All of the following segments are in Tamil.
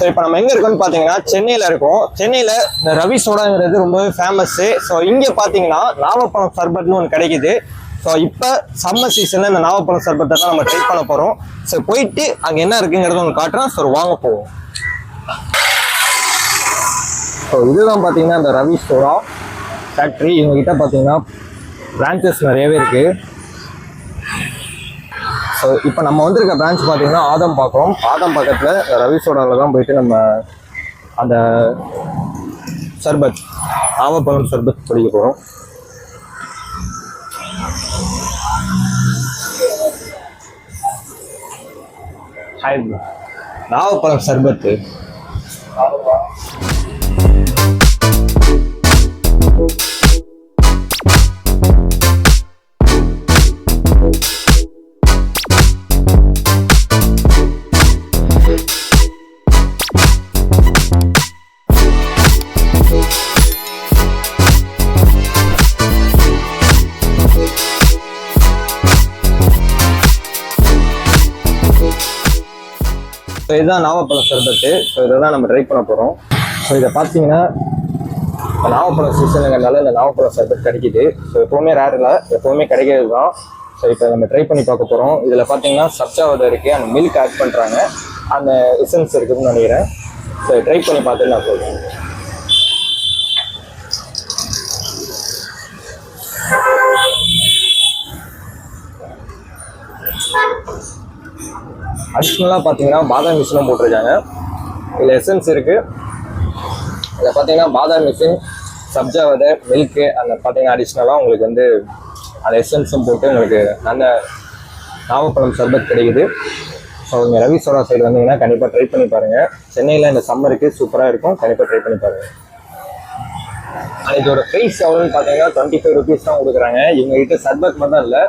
ஸோ இப்போ நம்ம எங்கே இருக்கோம்னு பார்த்தீங்கன்னா சென்னையில் இருக்கோம். சென்னையில் இந்த ரவி சோடாங்கிறது ரொம்பவே ஃபேமஸ்ஸு ஸோ இங்கே பார்த்தீங்கன்னா நாவப்பழம் சர்பட்னு ஒன்று கிடைக்குது. ஸோ இப்போ சம்மர் சீசனில் இந்த நாவப்பழம் சர்பத்தை தான் நம்ம ட்ரை பண்ண போகிறோம் ஸோ போயிட்டு அங்கே என்ன இருக்குங்கிறத ஒன்று காட்டுறோம் ஸோ வாங்க போவோம். ஸோ இதுதான் பார்த்தீங்கன்னா இந்த ரவி சோடா ஃபேக்ட்ரி இவங்ககிட்ட பார்த்தீங்கன்னா பிரான்ச்சஸ் நிறையவே இருக்குது ஸோ இப்போ நம்ம வந்திருக்க பிரான்ச் பார்த்தீங்கன்னா ஆதம் பார்க்குறோம் ஆதம் பக்கத்தில் ரவி சோடாவில் தான் போயிட்டு நம்ம அந்த சர்பத் ஆவப்பழம் சர்பத் குடிக்க போகிறோம் ஹாய் நாவப்பழம் சர்பத்து. ஸோ இதுதான் நாவப்பழம் சர்பத்து ஸோ இதை தான் நம்ம ட்ரை பண்ண போகிறோம் ஸோ இதை பார்த்தீங்கன்னா இப்போ நாவப்பழம் சீசனுங்கிறனால இந்த நாவப்பழம் சர்பத் கிடைக்குது. ஸோ எப்போவுமே ரேர் இல்லை. எப்போவுமே கிடைக்கிறது தான் ஸோ இப்போ நம்ம ட்ரை பண்ணி பார்க்க போகிறோம் இதில் பார்த்தீங்கன்னா சர்ச்சாவது இருக்குது அந்த மில்க் ஆட் பண்ணுறாங்க அந்த எசன்ஸ் இருக்குதுன்னு நினைக்கிறேன். ஸோ ட்ரை பண்ணி பார்த்துட்டு நான் சொல்கிறேன் அடிஷ்னலாக பார்த்தீங்கன்னா பாதாம் மிஷினும் போட்டிருக்காங்க. இதில் எசன்ஸ் இருக்குது இதில் பார்த்தீங்கன்னா பாதாம் மிஷின் சப்ஜா விதை மில்க்கு அந்த பார்த்தீங்கன்னா அடிஷ்னலாக உங்களுக்கு வந்து அந்த எசன்ஸும் போட்டு உங்களுக்கு நல்ல நாவப்பழம் சர்பத் கிடைக்குது. ஸோ இங்கே ரவி சோடா சைடு வந்தீங்கன்னா கண்டிப்பாக ட்ரை பண்ணி பாருங்கள் சென்னையில் இந்த சம்மருக்கு சூப்பராக இருக்கும். கண்டிப்பாக ட்ரை பண்ணி பாருங்கள் இதோட ப்ரைஸ் எவ்வளோன்னு பார்த்தீங்கன்னா டுவெண்ட்டி ஃபைவ் ருபீஸ் தான் கொடுக்குறாங்க. எங்கள் கிட்டே சர்பத் மட்டும் இல்லை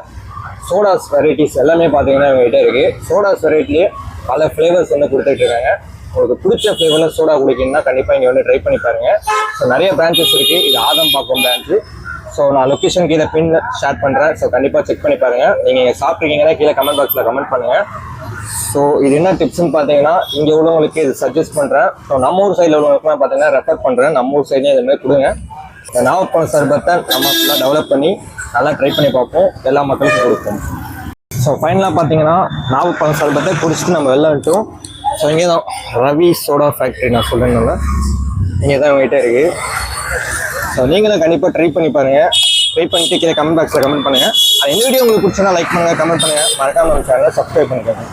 சோடாஸ் வெரைட்டிஸ் எல்லாமே பார்த்தீங்கன்னா எங்கள்கிட்ட இருக்குது சோடாஸ் வெரைட்டிலேயே பல ஃப்ளேவர்ஸ் வந்து கொடுத்துட்டு இருக்காங்க. உங்களுக்கு பிடிச்ச ஃப்ளேவரில் சோடா குடிக்கணும்னா கண்டிப்பாக இங்கே வந்து ட்ரை பண்ணி பாருங்கள் ஸோ நிறைய பிரான்ச்சஸ் இருக்குது இது ஆதம் பார்க்கும் பிரான்ச்சு ஸோ நான் லொக்கேஷன் கீழே பின் ஷேர் பண்ணுறேன் ஸோ கண்டிப்பாக செக் பண்ணி பாருங்கள் நீங்கள் சாப்பிட்ருக்கீங்கன்னா கீழே கமெண்ட் பாக்ஸில் கமெண்ட் பண்ணுங்கள் ஸோ இது என்ன டிப்ஸ்னு பார்த்தீங்கன்னா இங்கே உள்ளவங்களுக்கு இது சஜஸ்ட் பண்ணுறேன் ஸோ நம்ம ஊர் சைடில் உள்ளவங்களுக்குலாம் பார்த்தீங்கன்னா ரெஃபர் பண்ணுறேன் நம்ம ஊர் சைட்லேயும் இதுமாதிரி கொடுங்க. இந்த நாகப்பழம் சர்பத்தை நம்ம ஃபுல்லாக டெவலப் பண்ணி நல்லா ட்ரை பண்ணி பார்ப்போம். எல்லா மக்களுக்கும் கொடுப்போம். ஸோ ஃபைனலாக பார்த்தீங்கன்னா நாகப்பழம் சர்பத்தை குடிச்சிட்டு நம்ம வெளில விட்டோம் ஸோ இங்கே தான் ரவி சோடா ஃபேக்ட்ரி நான் சொல்கிறேன்ல இங்கே தான் உங்ககிட்ட இருக்குது ஸோ நீங்களும் கண்டிப்பாக ட்ரை பண்ணி பாருங்கள் ட்ரை பண்ணிட்டு கீழே கமெண்ட் பாக்ஸில் கமெண்ட் பண்ணுங்கள் இந்த வீடியோ உங்களுக்கு பிடிச்சனா லைக் பண்ணுங்கள் கமெண்ட் பண்ணுங்கள் மறக்காமல் சேனலை சப்ஸ்கிரைப் பண்ணிக்கோங்க.